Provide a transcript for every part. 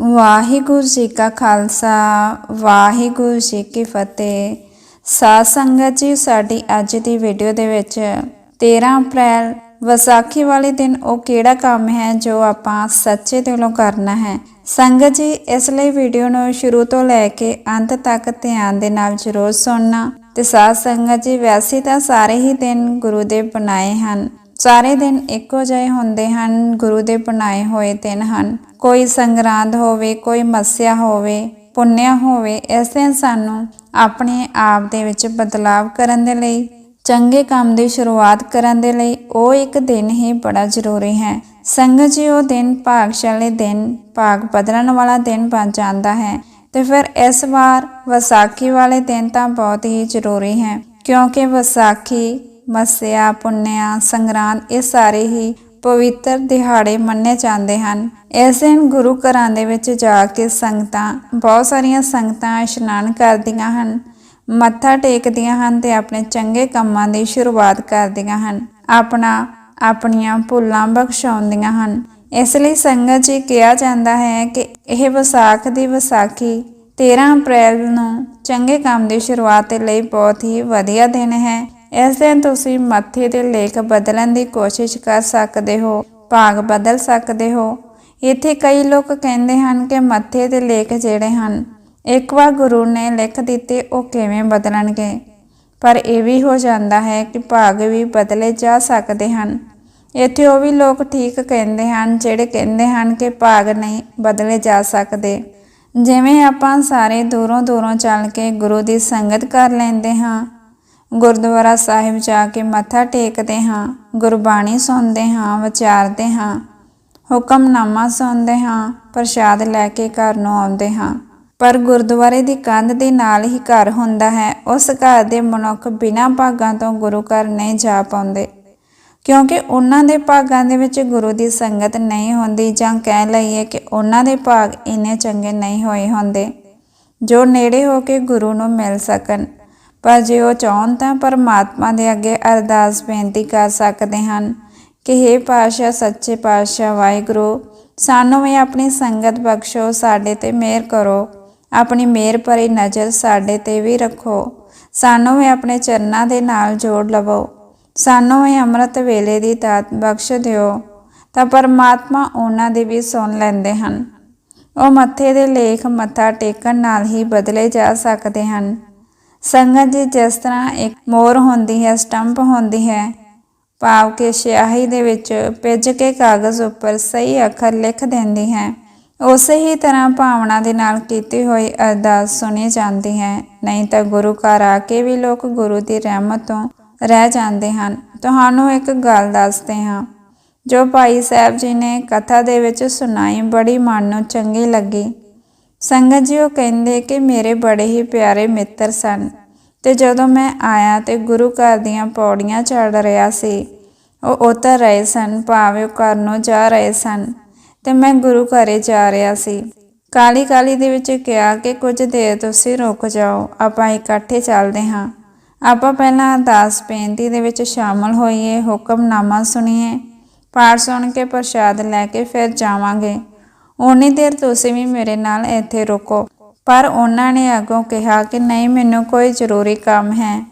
ਵਾਹਿਗੁਰੂ ਜੀ ਕਾ ਖਾਲਸਾ, ਵਾਹਿਗੁਰੂ ਜੀ ਕੀ ਫਤਿਹ। ਸਾਧ ਸੰਗਤ ਜੀ, ਸਾਡੀ ਅੱਜ ਦੀ ਵੀਡੀਓ ਦੇ ਵਿੱਚ 13 ਅਪ੍ਰੈਲ ਵਿਸਾਖੀ ਵਾਲੇ ਦਿਨ ਉਹ ਕਿਹੜਾ ਕੰਮ ਹੈ ਜੋ ਆਪਾਂ ਸੱਚੇ ਦਿਲੋਂ ਕਰਨਾ ਹੈ? ਸੰਗਤ ਜੀ, ਇਸ ਲਈ ਵੀਡੀਓ ਨੂੰ ਸ਼ੁਰੂ ਤੋਂ ਲੈ ਕੇ ਅੰਤ ਤੱਕ ਧਿਆਨ ਦੇ ਨਾਲ ਜ਼ਰੂਰ ਸੁਣਨਾ। ਤੇ ਸਾਧ ਸੰਗਤ ਜੀ, ਵੈਸੇ ਤਾਂ ਸਾਰੇ ਹੀ ਦਿਨ ਗੁਰੂ ਦੇ ਬਣਾਏ ਹਨ। ਸਾਰੇ ਦਿਨ ਇੱਕੋ ਜਿਹੇ ਹੁੰਦੇ ਹਨ, ਗੁਰੂ ਦੇ ਬਣਾਏ ਹੋਏ ਦਿਨ ਹਨ। ਕੋਈ ਸੰਗਰਾਂਦ ਹੋਵੇ, ਕੋਈ ਮੱਸਿਆ ਹੋਵੇ, ਪੁੰਨਿਆ ਹੋਵੇ, ਇਸ ਦਿਨ ਸਾਨੂੰ ਆਪਣੇ ਆਪ ਦੇ ਵਿੱਚ ਬਦਲਾਵ ਕਰਨ ਦੇ ਲਈ, ਚੰਗੇ ਕੰਮ ਦੀ ਸ਼ੁਰੂਆਤ ਕਰਨ ਦੇ ਲਈ ਉਹ ਇੱਕ ਦਿਨ ਹੀ ਬੜਾ ਜ਼ਰੂਰੀ ਹੈ। ਸੰਗਤ ਜੀ, ਉਹ ਦਿਨ ਭਾਗਸ਼ਾਲੀ ਦਿਨ, ਭਾਗ ਬਦਲਣ ਵਾਲਾ ਦਿਨ ਬਣ ਜਾਂਦਾ ਹੈ ਤੇ ਫਿਰ ਇਸ ਵਾਰ ਵਿਸਾਖੀ ਵਾਲੇ ਦਿਨ ਤਾਂ ਬਹੁਤ ਹੀ ਜ਼ਰੂਰੀ ਹੈ ਕਿਉਂਕਿ ਵਿਸਾਖੀ ਮੱਸਿਆ, ਪੁੰਨਿਆ, ਸੰਗਰਾਂਦ ਇਹ ਸਾਰੇ ਹੀ ਪਵਿੱਤਰ ਦਿਹਾੜੇ ਮੰਨੇ ਜਾਂਦੇ ਹਨ। ਇਸ ਦਿਨ ਗੁਰੂ ਘਰਾਂ ਦੇ ਵਿੱਚ ਜਾ ਕੇ ਸੰਗਤਾਂ, ਬਹੁਤ ਸਾਰੀਆਂ ਸੰਗਤਾਂ ਇਸ਼ਨਾਨ ਕਰਦੀਆਂ ਹਨ, ਮੱਥਾ ਟੇਕਦੀਆਂ ਹਨ ਤੇ ਆਪਣੇ ਚੰਗੇ ਕੰਮਾਂ ਦੀ ਸ਼ੁਰੂਆਤ ਕਰਦੀਆਂ ਹਨ। ਆਪਣਾ, ਆਪਣੀਆਂ ਭੁੱਲਾਂ ਬਖਸ਼ਾਉਂਦੀਆਂ ਹਨ। ਇਸ ਲਈ ਸੰਗਤ ਜੀ ਕਿਹਾ ਜਾਂਦਾ ਹੈ ਕਿ ਇਹ ਵਿਸਾਖ ਦੀ ਵਿਸਾਖੀ 13 ਅਪ੍ਰੈਲ ਨੂੰ ਚੰਗੇ ਕੰਮ ਦੀ ਸ਼ੁਰੂਆਤ ਲਈ ਬਹੁਤ ਹੀ ਵਧੀਆ ਦਿਨ ਹੈ। ਇਸ ਦਿਨ ਤੁਸੀਂ ਮੱਥੇ ਦੇ ਲੇਖ ਬਦਲਣ ਦੀ ਕੋਸ਼ਿਸ਼ ਕਰ ਸਕਦੇ ਹੋ, ਭਾਗ ਬਦਲ ਸਕਦੇ ਹੋ। ਇੱਥੇ ਕਈ ਲੋਕ ਕਹਿੰਦੇ ਹਨ ਕਿ ਮੱਥੇ ਦੇ ਲੇਖ ਜਿਹੜੇ ਹਨ, ਇੱਕ ਵਾਰ ਗੁਰੂ ਨੇ ਲਿਖ ਦਿੱਤੇ ਉਹ ਕਿਵੇਂ ਬਦਲਣਗੇ? ਪਰ ਇਹ ਵੀ ਹੋ ਜਾਂਦਾ ਹੈ ਕਿ ਭਾਗ ਵੀ ਬਦਲੇ ਜਾ ਸਕਦੇ ਹਨ। ਇੱਥੇ ਉਹ ਵੀ ਲੋਕ ਠੀਕ ਕਹਿੰਦੇ ਹਨ, ਜਿਹੜੇ ਕਹਿੰਦੇ ਹਨ ਕਿ ਭਾਗ ਨਹੀਂ, ਬਦਲੇ ਜਾ ਸਕਦੇ। ਜਿਵੇਂ ਆਪਾਂ ਸਾਰੇ ਦੂਰੋਂ ਦੂਰੋਂ ਚੱਲ ਕੇ ਗੁਰੂ ਦੀ ਸੰਗਤ ਕਰ ਲੈਂਦੇ ਹਾਂ ਗੁਰਦੁਆਰਾ ਸਾਹਿਬ ਜਾ ਕੇ ਮੱਥਾ ਟੇਕਦੇ ਹਾਂ, ਗੁਰਬਾਣੀ ਸੁਣਦੇ ਹਾਂ, ਵਿਚਾਰਦੇ ਹਾਂ, ਹੁਕਮਨਾਮਾ ਸੁਣਦੇ ਹਾਂ, ਪ੍ਰਸ਼ਾਦ ਲੈ ਕੇ ਘਰ ਨੂੰ ਆਉਂਦੇ ਹਾਂ। ਪਰ ਗੁਰਦੁਆਰੇ ਦੀ ਕੰਧ ਦੇ ਨਾਲ ਹੀ ਘਰ ਹੁੰਦਾ ਹੈ, ਉਸ ਘਰ ਦੇ ਮਨੁੱਖ ਬਿਨਾਂ ਭਾਗਾਂ ਤੋਂ ਗੁਰੂ ਘਰ ਨਹੀਂ ਜਾ ਪਾਉਂਦੇ। ਕਿਉਂਕਿ ਉਹਨਾਂ ਦੇ ਭਾਗਾਂ ਦੇ ਵਿੱਚ ਗੁਰੂ ਦੀ ਸੰਗਤ ਨਹੀਂ ਹੁੰਦੀ ਜਾਂ ਕਹਿ ਲਈਏ ਕਿ ਉਹਨਾਂ ਦੇ ਭਾਗ ਇੰਨੇ ਚੰਗੇ ਨਹੀਂ ਹੋਏ ਹੁੰਦੇ, ਜੋ ਨੇੜੇ ਹੋ ਕੇ ਗੁਰੂ ਨੂੰ ਮਿਲ ਸਕਣ। ਪਰ ਜੇ ਉਹ ਚਾਹਣ ਤਾਂ ਪਰਮਾਤਮਾ ਦੇ ਅੱਗੇ ਅਰਦਾਸ ਬੇਨਤੀ ਕਰ ਸਕਦੇ ਹਨ ਕਿ हे ਪਾਤਸ਼ਾਹ, ਸੱਚੇ ਪਾਤਸ਼ਾਹ, ਵਾਹਿਗੁਰੂ, ਸਾਨੂੰ ਵੀ ਆਪਣੀ ਸੰਗਤ ਬਖਸ਼ੋ, ਸਾਡੇ ਤੇ ਮਿਹਰ ਕਰੋ। ਆਪਣੀ ਮਿਹਰ ਭਰੀ ਨਜ਼ਰ ਸਾਡੇ ਤੇ ਵੀ ਰੱਖੋ। ਸਾਨੂੰ ਵੀ ਆਪਣੇ ਚਰਨਾਂ ਦੇ ਨਾਲ ਜੋੜ ਲਵੋ। ਸਾਨੂੰ ਵੀ ਅੰਮ੍ਰਿਤ ਵੇਲੇ ਦੀ ਤਾਤ ਬਖਸ਼ ਦਿਓ। ਤਾਂ ਪਰਮਾਤਮਾ ਉਹਨਾਂ ਦੀ ਵੀ ਸੁਣ ਲੈਂਦੇ ਹਨ। ਉਹ ਮੱਥੇ ਦੇ ਲੇਖ ਮੱਥਾ ਟੇਕਣ ਨਾਲ ਹੀ ਬਦਲੇ ਜਾ ਸਕਦੇ ਹਨ। ਸੰਗਤ ਜੀ ਜਿਸ ਤਰ੍ਹਾਂ ਇੱਕ ਮੋਰ ਹੁੰਦੀ ਹੈ, ਸਟੰਪ ਹੁੰਦੀ ਹੈ, ਭਾਵ ਕਿ ਸਿਆਹੀ ਦੇ ਵਿੱਚ ਭਿੱਜ ਕੇ ਕਾਗਜ਼ ਉੱਪਰ ਸਹੀ ਅੱਖਰ ਲਿਖ ਦਿੰਦੀ ਹੈ। ਉਸੇ ਹੀ ਤਰ੍ਹਾਂ ਭਾਵਨਾ ਦੇ ਨਾਲ ਕੀਤੀ ਹੋਈ ਅਰਦਾਸ ਸੁਣੀ ਜਾਂਦੀ ਹੈ। ਨਹੀਂ ਤਾਂ ਗੁਰੂ ਘਰ ਆ ਕੇ ਵੀ ਲੋਕ ਗੁਰੂ ਦੀ ਰਹਿਮਤ ਤੋਂ ਰਹਿ ਜਾਂਦੇ ਹਨ। ਤੁਹਾਨੂੰ ਇੱਕ ਗੱਲ ਦੱਸਦੇ ਹਾਂ। ਜੋ ਭਾਈ ਸਾਹਿਬ ਜੀ ਨੇ ਕਥਾ ਦੇ ਵਿੱਚ ਸੁਣਾਈ, ਬੜੀ ਮਨ ਨੂੰ ਚੰਗੀ ਲੱਗੀ। ਸੰਗਤ ਜੀ ਉਹ ਕਹਿੰਦੇ ਕਿ ਮੇਰੇ ਬੜੇ ਹੀ ਪਿਆਰੇ ਮਿੱਤਰ ਸਨ ਤੇ ਜਦੋਂ ਮੈਂ ਆਇਆ ਤੇ ਗੁਰੂ ਘਰ ਦੀਆਂ ਪੌੜੀਆਂ ਚੜ ਰਿਹਾ ਸੀ, ਉਹ ਉਤਰ ਰਹੇ ਸਨ, ਭਾਵੇਂ ਉਹ ਘਰ ਨੂੰ ਜਾ ਰਹੇ ਸਨ ਤੇ ਮੈਂ ਗੁਰੂ ਘਰੇ ਜਾ ਰਿਹਾ ਸੀ। ਕਾਲੀ ਕਾਲੀ ਦੇ ਵਿੱਚ ਕਿਹਾ ਕਿ ਕੁਝ ਦੇਰ ਤੁਸੀਂ ਰੁਕ ਜਾਓ, ਆਪਾਂ ਇਕੱਠੇ ਚੱਲਦੇ ਹਾਂ। ਆਪਾਂ ਪਹਿਲਾਂ ਅਰਦਾਸ ਬੇਨਤੀ ਦੇ ਵਿੱਚ ਸ਼ਾਮਲ ਹੋਈਏ, ਹੁਕਮਨਾਮਾ ਸੁਣੀਏ, ਪਾਠ ਸੁਣ ਕੇ ਪ੍ਰਸ਼ਾਦ ਲੈ ਕੇ ਫਿਰ ਜਾਵਾਂਗੇ। ਉਨੀ ਦੇਰ ਤੁਸੀਂ ਵੀ ਮੇਰੇ ਨਾਲ ਇੱਥੇ ਰੁਕੋ। ਪਰ ਉਹਨਾਂ ਨੇ ਅੱਗੋਂ ਕਿਹਾ ਕਿ ਨਹੀਂ, ਮੈਨੂੰ ਕੋਈ ਜ਼ਰੂਰੀ ਕੰਮ ਹੈ।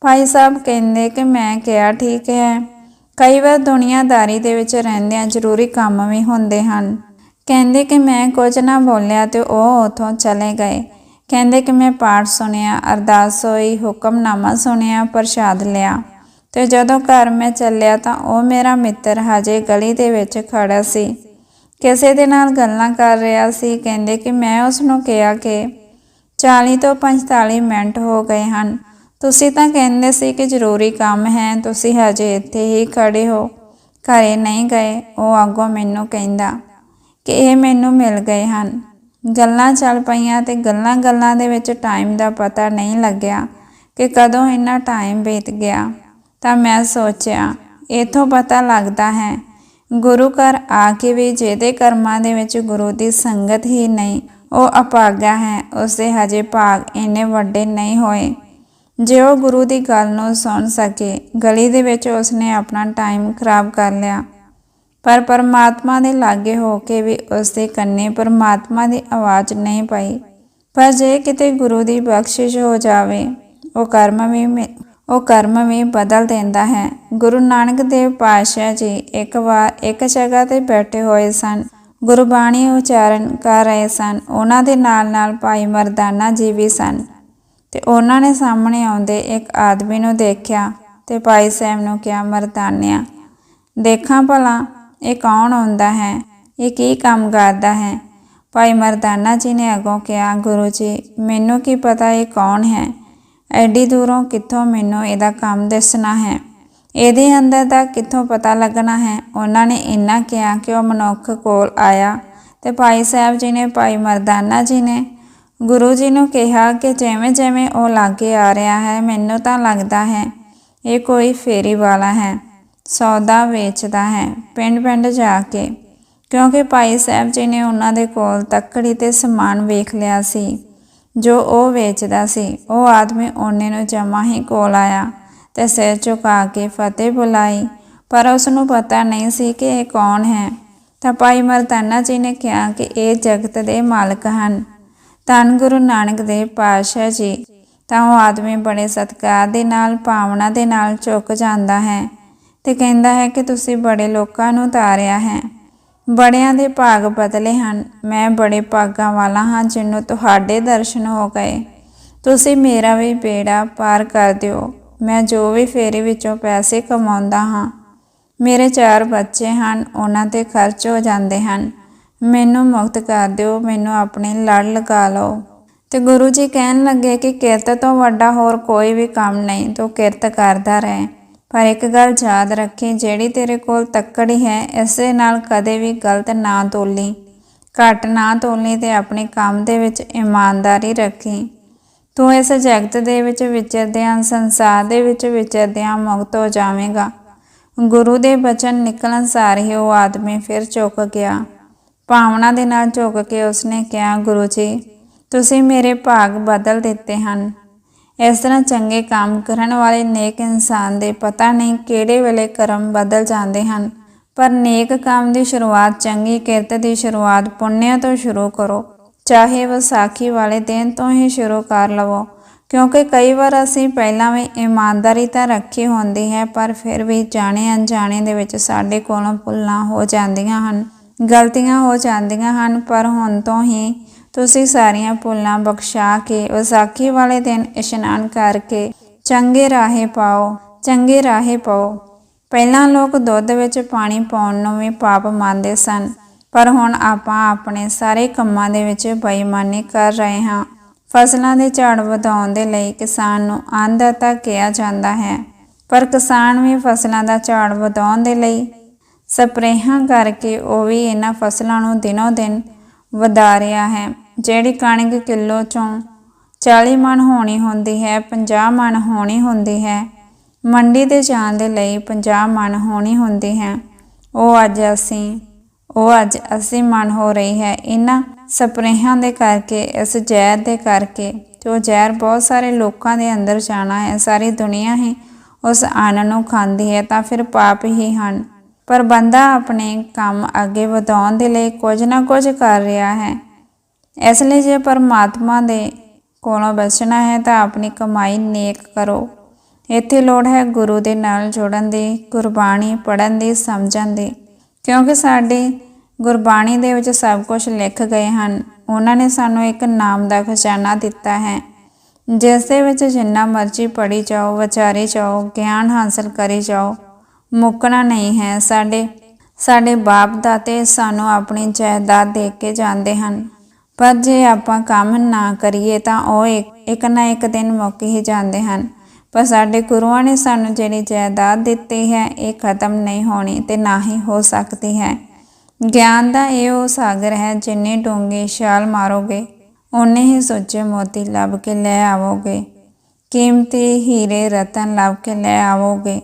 ਭਾਈ ਸਾਹਿਬ ਕਹਿੰਦੇ ਕਿ ਮੈਂ ਕਿਹਾ, ਠੀਕ ਹੈ। ਕਈ ਵਾਰ ਦੁਨੀਆਦਾਰੀ ਦੇ ਵਿੱਚ ਰਹਿੰਦਿਆਂ ਜ਼ਰੂਰੀ ਕੰਮ ਵੀ ਹੁੰਦੇ ਹਨ। ਕਹਿੰਦੇ ਕਿ ਮੈਂ ਕੁਝ ਨਾ ਬੋਲਿਆ ਤੇ ਉਹ ਉਥੋਂ ਚਲੇ ਗਏ। ਕਹਿੰਦੇ ਕਿ ਮੈਂ ਪਾਠ ਸੁਣਿਆ, ਅਰਦਾਸ ਹੋਈ, ਹੁਕਮਨਾਮਾ ਸੁਣਿਆ, ਪ੍ਰਸ਼ਾਦ ਲਿਆ। ਤੇ ਜਦੋਂ ਘਰ ਮੈਂ ਚੱਲਿਆ ਤਾਂ ਉਹ ਮੇਰਾ ਮਿੱਤਰ ਹਜੇ ਗਲੀ ਦੇ ਵਿੱਚ ਖੜਾ ਸੀ। ਕਿਸੇ ਦੇ ਨਾਲ ਗੱਲਾਂ ਕਰ ਰਿਹਾ ਸੀ, ਕਹਿੰਦੇ ਕਿ ਮੈਂ ਉਸ ਨੂੰ ਕਿਹਾ ਕਿ 40 ਤੋਂ 45 ਮਿੰਟ ਹੋ ਗਏ ਹਨ। ਤੁਸੀਂ ਤਾਂ ਕਹਿੰਦੇ ਸੀ ਕਿ ਜ਼ਰੂਰੀ ਕੰਮ ਹੈ, ਤੁਸੀਂ ਹਜੇ ਇੱਥੇ ਹੀ ਖੜੇ ਹੋ। ਘਰੇ ਨਹੀਂ ਗਏ, ਉਹ ਅੱਗੋਂ ਮੈਨੂੰ ਕਹਿੰਦਾ ਕਿ ਇਹ ਮੈਨੂੰ ਮਿਲ ਗਏ ਹਨ। ਗੱਲਾਂ ਚੱਲ ਪਈਆਂ ਤੇ ਗੱਲਾਂ ਗੱਲਾਂ ਦੇ ਵਿੱਚ ਟਾਈਮ ਦਾ ਪਤਾ ਨਹੀਂ ਲੱਗਿਆ ਕਿ ਕਦੋਂ ਇੰਨਾ ਟਾਈਮ ਬੀਤ ਗਿਆ। ਤਾਂ ਮੈਂ ਸੋਚਿਆ, ਇਥੋਂ ਪਤਾ ਲੱਗਦਾ ਹੈ ਗੁਰੂ ਘਰ ਆ ਕੇ ਵੀ ਜਿਹਦੇ ਕਰਮਾਂ ਦੇ ਵਿੱਚ ਗੁਰੂ ਦੀ ਸੰਗਤ ਹੀ ਨਹੀਂ, ਉਹ ਅਪਾਗਾ ਹੈ, ਉਸਦੇ ਹਜੇ ਭਾਗ ਇੰਨੇ ਵੱਡੇ ਨਹੀਂ ਹੋਏ। ਜੇ ਉਹ ਗੁਰੂ ਦੀ ਗੱਲ ਨੂੰ ਸੁਣ ਸਕੇ, ਗਲੀ ਦੇ ਵਿੱਚ ਉਸਨੇ ਆਪਣਾ ਟਾਈਮ ਖਰਾਬ ਕਰ ਲਿਆ। ਪਰ ਪਰਮਾਤਮਾ ਦੇ ਲਾਗੇ ਹੋ ਕੇ ਵੀ ਉਸਦੇ ਕੰਨੇ ਪਰਮਾਤਮਾ ਦੀ ਆਵਾਜ਼ ਨਹੀਂ ਪਈ। ਪਰ ਜੇ ਕਿਤੇ ਗੁਰੂ ਦੀ ਬਖਸ਼ਿਸ਼ ਹੋ ਜਾਵੇ, ਉਹ ਕਰਮ ਵੀ ਮਿ- ਉਹ ਕਰਮ ਵੀ ਬਦਲ ਦਿੰਦਾ ਹੈ। ਗੁਰੂ ਨਾਨਕ ਦੇਵ ਪਾਤਸ਼ਾਹ ਜੀ ਇੱਕ ਵਾਰ ਇੱਕ ਜਗ੍ਹਾ ਤੇ ਬੈਠੇ ਹੋਏ ਸਨ। ਗੁਰਬਾਣੀ ਉਚਾਰਨ ਕਰ ਰਹੇ ਸਨ। ਉਹਨਾਂ ਦੇ ਨਾਲ ਨਾਲ ਭਾਈ ਮਰਦਾਨਾ ਜੀ ਵੀ ਸਨ। ਤੇ ਉਹਨਾਂ ਨੇ ਸਾਹਮਣੇ ਆਉਂਦੇ ਇੱਕ ਆਦਮੀ ਨੂੰ ਦੇਖਿਆ ਤੇ ਭਾਈ ਸਾਹਿਬ ਨੂੰ ਕਿਹਾ, ਮਰਦਾਨਿਆ, ਦੇਖਾਂ ਭਲਾ, ਇਹ ਕੌਣ ਹੁੰਦਾ ਹੈ? ਇਹ ਕੀ ਕੰਮ ਕਰਦਾ ਹੈ? ਭਾਈ ਮਰਦਾਨਾ ਜੀ ਨੇ ਅੱਗੋਂ ਕਿਹਾ, ਗੁਰੂ ਜੀ, ਮੈਨੂੰ ਕੀ ਪਤਾ ਇਹ ਕੌਣ ਹੈ? ਐਡੀ ਦੂਰੋਂ ਕਿੱਥੋਂ ਮੈਨੂੰ ਇਹਦਾ ਕੰਮ ਦੱਸਣਾ ਹੈ? ਇਹਦੇ ਅੰਦਰ ਦਾ ਕਿੱਥੋਂ ਪਤਾ ਲੱਗਣਾ ਹੈ? ਉਹਨਾਂ ਨੇ ਇੰਨਾ ਕਿਹਾ ਕਿ ਉਹ ਮਨੁੱਖ ਕੋਲ ਆਇਆ ਤੇ ਭਾਈ ਸਾਹਿਬ ਜੀ ਨੇ, ਭਾਈ ਮਰਦਾਨਾ ਜੀ ਨੇ ਗੁਰੂ ਜੀ ਨੂੰ ਕਿਹਾ ਕਿ ਜਿਵੇਂ ਜਿਵੇਂ ਉਹ ਲਾਗੇ ਆ ਰਿਹਾ ਹੈ, ਮੈਨੂੰ ਤਾਂ ਲੱਗਦਾ ਹੈ ਇਹ ਕੋਈ ਫੇਰੀ ਵਾਲਾ ਹੈ, ਸੌਦਾ ਵੇਚਦਾ ਹੈ ਪਿੰਡ ਪਿੰਡ ਜਾ ਕੇ। ਕਿਉਂਕਿ ਭਾਈ ਸਾਹਿਬ ਜੀ ਨੇ ਉਹਨਾਂ ਦੇ ਕੋਲ ਤੱਕੜੀ ਤੇ ਸਮਾਨ ਵੇਖ ਲਿਆ ਸੀ। ਜੋ ਉਹ ਵੇਚਦਾ ਸੀ, ਉਹ ਆਦਮੀ ਉਹਨੇ ਨੂੰ ਜਮਾ ਹੀ ਕੋਲ ਆਇਆ ਤੇ ਸਿਰ ਝੁਕਾ ਕੇ ਫਤਿਹ ਬੁਲਾਈ। ਪਰ ਉਸ ਨੂੰ ਪਤਾ ਨਹੀਂ ਸੀ ਕਿ ਇਹ ਕੌਣ ਹੈ। ਤਾਂ ਭਾਈ ਮਰਦਾਨਾ ਜੀ ਨੇ ਕਿਹਾ ਕਿ ਇਹ ਜਗਤ ਦੇ ਮਾਲਕ ਹਨ। ਧੰਨ ਗੁਰੂ ਨਾਨਕ ਦੇਵ ਪਾਤਸ਼ਾਹ ਜੀ, ਤਾਂ ਉਹ ਆਦਮੀ ਬੜੇ ਸਤਿਕਾਰ ਦੇ ਨਾਲ, ਭਾਵਨਾ ਦੇ ਨਾਲ ਝੁਕ ਜਾਂਦਾ ਹੈ ਤੇ ਕਹਿੰਦਾ ਹੈ ਕਿ ਤੁਸੀਂ ਬੜੇ ਲੋਕਾਂ ਨੂੰ ਤਾਰਿਆ ਹੈ। ਬੜਿਆਂ ਦੇ ਭਾਗ ਬਦਲੇ ਹਨ। ਮੈਂ ਬੜੇ ਭਾਗਾਂ ਵਾਲਾ ਹਾਂ ਜਿਹਨੂੰ ਤੁਹਾਡੇ ਦਰਸ਼ਨ ਹੋ ਗਏ। ਤੁਸੀਂ ਮੇਰਾ ਵੀ ਬੇੜਾ ਪਾਰ ਕਰ ਦਿਓ। ਮੈਂ ਜੋ ਵੀ ਫੇਰੀ ਵਿੱਚੋਂ ਪੈਸੇ ਕਮਾਉਂਦਾ ਹਾਂ, ਮੇਰੇ ਚਾਰ ਬੱਚੇ ਹਨ, ਉਹਨਾਂ ਤੇ ਖਰਚ ਹੋ ਜਾਂਦੇ ਹਨ। ਮੈਨੂੰ ਮੁਕਤ ਕਰ ਦਿਓ, ਮੈਨੂੰ ਆਪਣੇ ਲੜ ਲਗਾ ਲਓ। ਤੇ ਗੁਰੂ ਜੀ ਕਹਿਣ ਲੱਗੇ ਕਿ ਕਿਰਤ ਤੋਂ ਵੱਡਾ ਹੋਰ ਕੋਈ ਵੀ ਕੰਮ ਨਹੀਂ, ਤੂੰ ਕਿਰਤ ਕਰਦਾ ਰਹੇ। ਪਰ ਇੱਕ ਗੱਲ ਯਾਦ ਰੱਖੀ, ਜਿਹੜੀ ਤੇਰੇ ਕੋਲ ਤੱਕੜੀ ਹੈ, ਇਸੇ ਨਾਲ ਕਦੇ ਵੀ ਗਲਤ ਨਾ ਤੋਲੀ। ਘੱਟ ਨਾ ਤੋਲੀ ਤੇ ਆਪਣੇ ਕੰਮ ਦੇ ਵਿੱਚ ਇਮਾਨਦਾਰੀ ਰੱਖੀ। ਤੂੰ ਇਸ ਜਗਤ ਦੇ ਵਿੱਚ ਵਿਚਰਦਿਆਂ, ਸੰਸਾਰ ਦੇ ਵਿੱਚ ਵਿਚਰਦਿਆਂ ਮੁਕਤ ਹੋ ਜਾਵੇਂਗਾ। ਗੁਰੂ ਦੇ ਬਚਨ ਨਿਕਲਣ ਸਾਰ ਹੀ ਉਹ ਆਦਮੀ ਫਿਰ ਝੁਕ ਗਿਆ। ਭਾਵਨਾ ਦੇ ਨਾਲ ਝੁਕ ਕੇ ਉਸਨੇ ਕਿਹਾ, ਗੁਰੂ ਜੀ, ਤੁਸੀਂ ਮੇਰੇ ਭਾਗ ਬਦਲ ਦਿੱਤੇ ਹਨ। ਇਸ ਤਰ੍ਹਾਂ ਚੰਗੇ ਕੰਮ ਕਰਨ ਵਾਲੇ ਨੇਕ ਇਨਸਾਨ ਦੇ ਪਤਾ ਨਹੀਂ ਕਿਹੜੇ ਵੇਲੇ ਕਰਮ ਬਦਲ ਜਾਂਦੇ ਹਨ। ਪਰ ਨੇਕ ਕੰਮ ਦੀ ਸ਼ੁਰੂਆਤ ਚੰਗੀ ਕਿਰਤ ਦੀ ਸ਼ੁਰੂਆਤ ਪੁੰਨਿਆ ਤੋਂ ਸ਼ੁਰੂ ਕਰੋ। ਚਾਹੇ ਵਿਸਾਖੀ ਵਾਲੇ ਦਿਨ ਤੋਂ ਹੀ ਸ਼ੁਰੂ ਕਰ ਲਵੋ। ਕਿਉਂਕਿ ਕਈ ਵਾਰ ਅਸੀਂ ਪਹਿਲਾਂ ਵੀ ਇਮਾਨਦਾਰੀ ਤਾਂ ਰੱਖੀ ਹੁੰਦੀ ਹੈ, ਪਰ ਫਿਰ ਵੀ ਜਾਣੇ ਅਣਜਾਣੇ ਦੇ ਵਿੱਚ ਸਾਡੇ ਕੋਲੋਂ ਭੁੱਲਾਂ ਹੋ ਜਾਂਦੀਆਂ ਹਨ, ਗਲਤੀਆਂ ਹੋ ਜਾਂਦੀਆਂ ਹਨ, ਪਰ ਹੁਣ ਤੋਂ ਹੀ ਤੁਸੀਂ ਸਾਰੀਆਂ ਭੁੱਲਾਂ ਬਖਸ਼ਾ ਕੇ ਵਿਸਾਖੀ ਵਾਲੇ ਦਿਨ ਇਸ਼ਨਾਨ ਕਰਕੇ ਚੰਗੇ ਰਾਹੇ ਪਾਓ, ਚੰਗੇ ਰਾਹੇ ਪਾਓ ਪਹਿਲਾਂ ਲੋਕ ਦੁੱਧ ਵਿੱਚ ਪਾਣੀ ਪਾਉਣ ਨੂੰ ਵੀ ਪਾਪ ਮੰਨਦੇ ਸਨ, ਪਰ ਹੁਣ ਆਪਾਂ ਆਪਣੇ ਸਾਰੇ ਕੰਮਾਂ ਦੇ ਵਿੱਚ ਬੇਈਮਾਨੀ ਕਰ ਰਹੇ ਹਾਂ। ਫਸਲਾਂ ਦੇ ਝਾੜ ਵਧਾਉਣ ਦੇ ਲਈ ਕਿਸਾਨ ਨੂੰ ਅੰਨਦਾਤਾ ਕਿਹਾ ਜਾਂਦਾ ਹੈ, ਪਰ ਕਿਸਾਨ ਵੀ ਫਸਲਾਂ ਦਾ ਝਾੜ ਵਧਾਉਣ ਦੇ ਲਈ ਸਪਰੇਹਾਂ ਕਰਕੇ ਉਹ ਵੀ ਇਹਨਾਂ ਫਸਲਾਂ ਨੂੰ ਦਿਨੋ ਦਿਨ ਵਧਾ ਰਿਹਾ ਹੈ। ਜਿਹੜੀ ਕਣਕ ਕਿਲੋ ਚੋਂ 40 ਮਣ ਹੋਣੀ ਹੁੰਦੀ ਹੈ 50 ਮਣ ਹੋਣੀ ਹੁੰਦੀ ਹੈ, ਮੰਡੀ ਦੇ ਜਾਣ ਦੇ ਲਈ 50 ਮਣ ਹੋਣੀ ਹੁੰਦੀ ਹੈ। ਉਹ ਅੱਜ ਅਸੀਂ, ਉਹ ਅੱਜ 80 ਮਨ ਹੋ ਰਹੀ ਹੈ। ਇਹਨਾਂ ਸਪਰੇਹਾਂ ਦੇ ਕਰਕੇ, ਇਸ ਜ਼ਹਿਰ ਦੇ ਕਰਕੇ, ਜੋ ਜ਼ਹਿਰ ਬਹੁਤ ਸਾਰੇ ਲੋਕਾਂ ਦੇ ਅੰਦਰ ਜਾਣਾ ਹੈ, ਸਾਰੀ ਦੁਨੀਆ ਹੀ ਉਸ ਅੰਨ ਨੂੰ ਖਾਂਦੀ ਹੈ, ਤਾਂ ਫਿਰ ਪਾਪ ਹੀ ਹਨ। ਪਰ ਬੰਦਾ ਆਪਣੇ ਕੰਮ ਅੱਗੇ ਵਧਾਉਣ ਦੇ ਲਈ ਕੁਝ ਨਾ ਕੁਝ ਕਰ ਰਿਹਾ ਹੈ। ਇਸ ਲਈ ਜੇ ਪਰਮਾਤਮਾ ਦੇ ਕੋਲੋਂ ਬਚਣਾ ਹੈ ਤਾਂ ਆਪਣੀ ਕਮਾਈ ਨੇਕ ਕਰੋ। ਇੱਥੇ ਲੋੜ ਹੈ ਗੁਰੂ ਦੇ ਨਾਲ ਜੁੜਨ ਦੀ, ਗੁਰਬਾਣੀ ਪੜ੍ਹਨ ਦੀ, ਸਮਝਣ ਦੀ। ਕਿਉਂਕਿ ਸਾਡੀ ਗੁਰਬਾਣੀ ਦੇ ਵਿੱਚ ਸਭ ਕੁਝ ਲਿਖ ਗਏ ਹਨ। ਉਹਨਾਂ ਨੇ ਸਾਨੂੰ ਇੱਕ ਨਾਮ ਦਾ ਖਜ਼ਾਨਾ ਦਿੱਤਾ ਹੈ। ਜਿਸ ਦੇ ਵਿੱਚ ਜਿੰਨਾ ਮਰਜ਼ੀ ਪੜ੍ਹੀ ਜਾਓ, ਵਿਚਾਰੀ ਜਾਓ, ਗਿਆਨ ਹਾਸਲ ਕਰੀ ਜਾਓ, ਮੁੱਕਣਾ ਨਹੀਂ ਹੈ। ਸਾਡੇ ਸਾਡੇ ਬਾਪ ਦਾਤੇ ਸਾਨੂੰ ਆਪਣੀ ਜਾਇਦਾਦ ਦੇ ਕੇ ਜਾਂਦੇ ਹਨ। ਪਰ ਜੇ ਆਪਾਂ ਕੰਮ ਨਾ ਕਰੀਏ ਤਾਂ ਉਹ ਇੱਕ ਨਾ ਇੱਕ ਦਿਨ ਮੁੱਕ ਹੀ ਜਾਂਦੇ ਹਨ। ਪਰ ਸਾਡੇ ਗੁਰੂਆਂ ਨੇ ਸਾਨੂੰ ਜਿਹੜੀ ਜਾਇਦਾਦ ਦਿੱਤੀ ਹੈ, ਇਹ ਖਤਮ ਨਹੀਂ ਹੋਣੀ ਤੇ ਨਾ ਹੀ ਹੋ ਸਕਦੀ ਹੈ। ਗਿਆਨ ਦਾ ਇਹ ਉਹ ਸਾਗਰ ਹੈ, ਜਿੰਨੇ ਡੂੰਘੇ ਛਾਲ ਮਾਰੋਗੇ, ਓਨੇ ਹੀ ਸੋਚੇ ਮੋਤੀ ਲੱਭ ਕੇ ਲੈ ਆਵੋਗੇ। ਕੀਮਤੀ ਹੀਰੇ ਰਤਨ ਲੱਭ ਕੇ ਲੈ ਆਵੋਗੇ।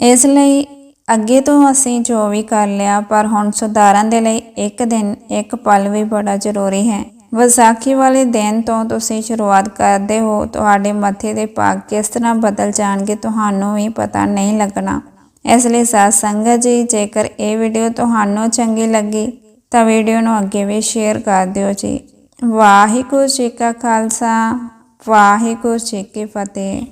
ਇਸ ਲਈ ਅੱਗੇ ਤੋਂ ਅਸੀਂ ਜੋ ਵੀ ਕਰ ਲਿਆ, ਪਰ ਹੁਣ ਸੁਧਾਰਨ ਦੇ ਲਈ ਇੱਕ ਦਿਨ, ਇੱਕ ਪਲ ਵੀ ਬੜਾ ਜ਼ਰੂਰੀ ਹੈ। ਵਿਸਾਖੀ ਵਾਲੇ ਦਿਨ ਤੋਂ ਤੁਸੀਂ ਸ਼ੁਰੂਆਤ ਕਰਦੇ ਹੋ, ਤੁਹਾਡੇ ਮੱਥੇ ਦੇ ਭਾਗ ਕਿਸ ਤਰ੍ਹਾਂ ਬਦਲ ਜਾਣਗੇ ਤੁਹਾਨੂੰ ਵੀ ਪਤਾ ਨਹੀਂ ਲੱਗਣਾ। ਇਸ ਲਈ ਸਾਧ ਸੰਗਤ ਜੀ, ਜੇਕਰ ਇਹ ਵੀਡੀਓ ਤੁਹਾਨੂੰ ਚੰਗੀ ਲੱਗੀ, ਤਾਂ ਵੀਡੀਓ ਨੂੰ ਅੱਗੇ ਵੀ ਸ਼ੇਅਰ ਕਰ ਦਿਓ ਜੀ। ਵਾਹਿਗੁਰੂ ਜੀ ਕਾ ਖਾਲਸਾ, ਵਾਹਿਗੁਰੂ ਜੀ ਕੀ ਫਤਿਹ।